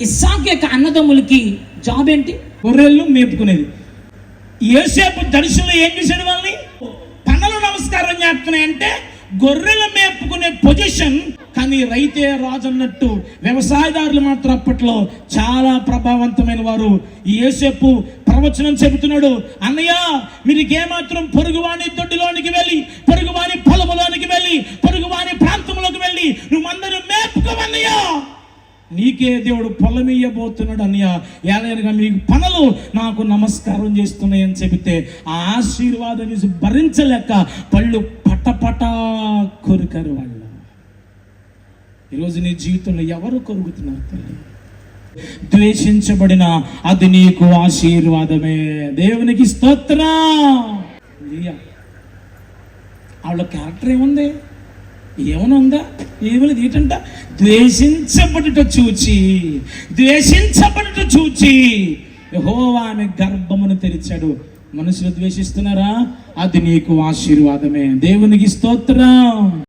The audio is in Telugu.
ఇస్సాక్ యొక్క అన్నదమ్ములకి జాబ్ ఏంటి? గొర్రెలను మేపుకునేది. ఏసేపు దర్శనం ఏం చేశాడు వాళ్ళని? పనులు నమస్కారం చేస్తున్నాయంటే గొర్రెలు మేపుకునే పొజిషన్ కానీ రైతే రాజు అన్నట్టు వ్యవసాయదారులు మాత్రం అప్పట్లో చాలా ప్రభావవంతమైన వారు. ఏసేపు ప్రవచనం చెబుతున్నాడు అన్నయ్య మీరు ఏమాత్రం పొరుగువాని దొడ్డిలోనికి వెళ్ళి పొరుగువాని పొలములోనికి వెళ్ళి పొరుగువాని ప్రాంతంలోకి వెళ్ళి నువ్వు నీకే దేవుడు పొలమియ్యబోతున్నాడు అన్నయ్య ఏలైనగా మీకు పనులు నాకు నమస్కారం చేస్తున్నాయని చెబితే ఆ ఆశీర్వాదం చూసి భరించలేక పళ్ళు పటపట కొరికారు వాళ్ళు. ఈరోజు నీ జీవితంలో ఎవరు కొరుకుతున్నారు తల్లి? ద్వేషించబడిన అది నీకు ఆశీర్వాదమే. దేవునికి స్తోత్రం. లియా. ఆవిడ క్యారెక్టర్ ఏముంది? ఏమైనా ఉందా ఏమలేదు ఏంటంట? ద్వేషించబడుట చూచి ద్వేషించబడుట చూచి యెహోవా ఆమె గర్భమును తెరిచాడు. మనుషులు ద్వేషిస్తున్నారా? అది నీకు ఆశీర్వాదమే. దేవునికి స్తోత్రం.